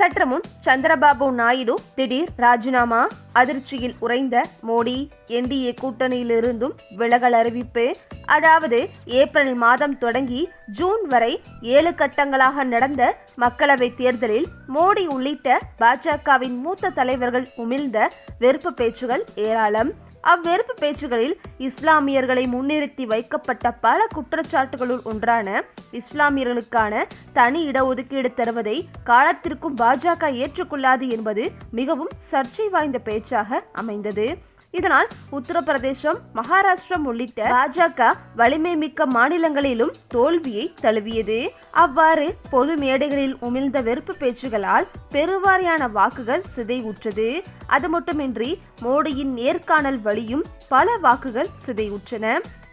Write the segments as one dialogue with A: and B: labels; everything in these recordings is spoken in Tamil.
A: சற்று முன் சந்திரபாபு நாயுடு திடீர் ராஜினாமா. அதிர்ச்சியில் உறைந்த மோடி என்டிஏ கூட்டணியிலிருந்தும் விலகல் அறிவிப்பு. அதாவது ஏப்ரல் மாதம் தொடங்கி ஜூன் வரை ஏழு கட்டங்களாக நடந்த மக்களவைத் தேர்தலில் மோடி உள்ளிட்ட பாஜகவின் மூத்த தலைவர்கள் உமிழ்ந்த வெறுப்பு பேச்சுகள் ஏராளம். அவ்வெறுப்பு பேச்சுகளில் இஸ்லாமியர்களை முன்னிறுத்தி வைக்கப்பட்ட பல குற்றச்சாட்டுகளுள் ஒன்றான இஸ்லாமியர்களுக்கான தனி இடஒதுக்கீடு தருவதை காலத்திற்கும் பாஜக ஏற்றுக்கொள்ளாது என்பது மிகவும் சர்ச்சை வாய்ந்த பேச்சாக அமைந்தது. இதனால் உத்தரப்பிரதேசம் மகாராஷ்டிரம் உள்ளிட்ட பாஜக வலிமை மிக்க மாநிலங்களிலும் தோல்வியை தழுவியது. அவ்வாறு பொது மேடைகளில் உமிழ்ந்த வெறுப்பு பேச்சுகளால் பெருவாரியான வாக்குகள் சிதைவுற்றது. அது மட்டுமின்றி மோடியின் நேர்காணல் வழியும் பல வாக்குகள் சிதைவுற்றன.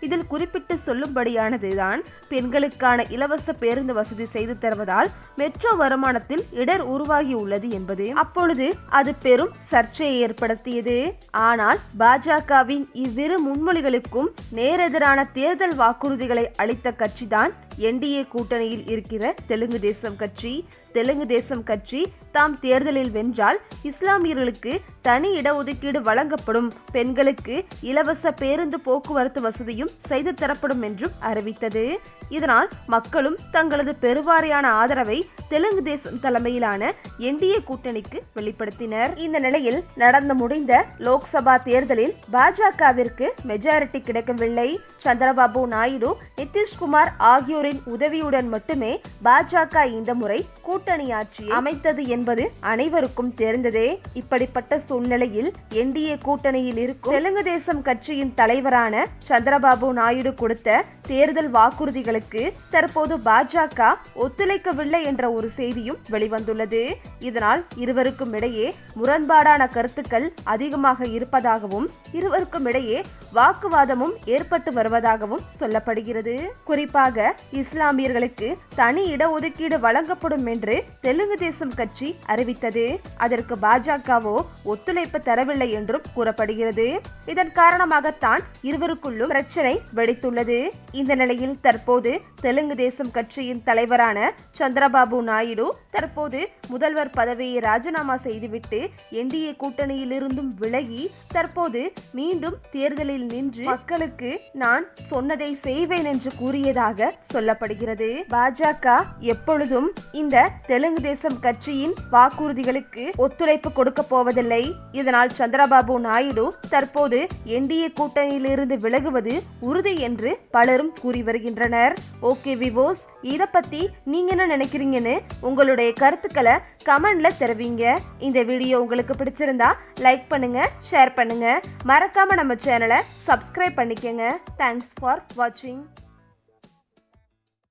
A: இதில் குறிப்பிட்டு சொல்லும்படியானதுதான் பெண்களுக்கான இலவச பேருந்து வசதி செய்து தருவதால் மெட்ரோ வருமானத்தில் இடர் உருவாகியுள்ளது என்பது. அப்பொழுது அது பெரும் சர்ச்சையை ஏற்படுத்தியது. ஆனால் பாஜகவின் இவ்விரு முன்மொழிகளுக்கும் நேரெதிரான தேர்தல் வாக்குறுதிகளை அளித்த கட்சிதான் என்டிஏ கூட்டணியில் இருக்கிற தெலுங்கு தேசம் கட்சி. தெலுங்கு தேசம் கட்சி தாம் தேர்தலில் வென்றால் இஸ்லாமியர்களுக்கு தனி இடஒதுக்கீடு வழங்கப்படும். பெண்களுக்கு இலவச பேருந்து போக்குவரத்து வசதியும் செய்து தரப்படும் என்றும் அறிவித்தது. இதனால் மக்களும் தங்களது பெருவாரியான ஆதரவை தெலுங்கு தேசம் தலைமையிலான என்டிஏ கூட்டணிக்கு வெளிப்படுத்தினர். இந்த நிலையில் நடந்து முடிந்த லோக்சபா தேர்தலில் பாஜகவிற்கு மெஜாரிட்டி கிடைக்கவில்லை. சந்திரபாபு நாயுடு நிதிஷ்குமார் ஆகியோரின் உதவியுடன் மட்டுமே பாஜக இந்த முறை கூட்டணி கூட்டணி ஆட்சி அமைத்தது என்பது அனைவருக்கும் தெரிந்ததே. இப்படிப்பட்ட சூழ்நிலையில் என்டிஏ கூட்டணியில் இருக்கும் தெலுங்கு தேசம் கட்சியின் தலைவரான சந்திரபாபு நாயுடு கொடுத்த தேர்தல் வாக்குறுதிகளுக்கு தற்போது பாஜக ஒத்துழைக்கவில்லை என்ற ஒரு செய்தியும் வெளிவந்துள்ளது. இதனால் இருவருக்கும் இடையே முரண்பாடான கருத்துக்கள் அதிகமாக இருப்பதாகவும் இருவருக்கும் இடையே வாக்குவாதமும் ஏற்பட்டு வருவதாகவும் சொல்லப்படுகிறது. குறிப்பாக இஸ்லாமியர்களுக்கு தனி இடஒதுக்கீடு வழங்கப்படும் என்று தெலுங்கு தேசம் கட்சி அறிவித்தது. அதற்கு பாஜகவோ ஒத்துழைப்பு தரவில்லை என்றும் கூறப்படுகிறது. இதன் காரணமாகத்தான் இருவருக்குள்ளும் பிரச்சனை வெடித்துள்ளது. இந்த நிலையில் தற்போது தெலுங்கு தேசம் கட்சியின் தலைவரான சந்திரபாபு நாயுடு தற்போது முதல்வர் பதவியை ராஜினாமா செய்துவிட்டு என்டிஏ கூட்டணியிலிருந்தும் விலகி தற்போது மீண்டும் தேர்தலில் நின்று மக்களுக்கு நான் சொன்னதை செய்வேன் என்று கூறியதாக சொல்லப்படுகிறது. பாஜக எப்பொழுதும் இந்த தெலுங்கு தேசம் கட்சியின் வாக்குறுதிகளுக்கு ஒத்துழைப்பு கொடுக்க போவதில்லை. இதனால் சந்திரபாபு நாயுடு தற்போது என்டிஏ கூட்டணியிலிருந்து விலகுவது உறுதி என்று பலரும் கூறி வருகின்றனர். ஓகே விவோஸ் இத பத்தி நீங்க என்ன நினைக்கிறீங்கன்னு உங்களுடைய கருத்துக்களை கமெண்ட்ல தெரிவிங்க. இந்த வீடியோ உங்களுக்கு பிடிச்சிருந்தா லைக் பண்ணுங்க ஷேர் பண்ணுங்க. மறக்காம நம்ம சேனலை சப்ஸ்கிரைப் பண்ணிக்கங்க. தேங்க்ஸ் ஃபார் வாட்சிங்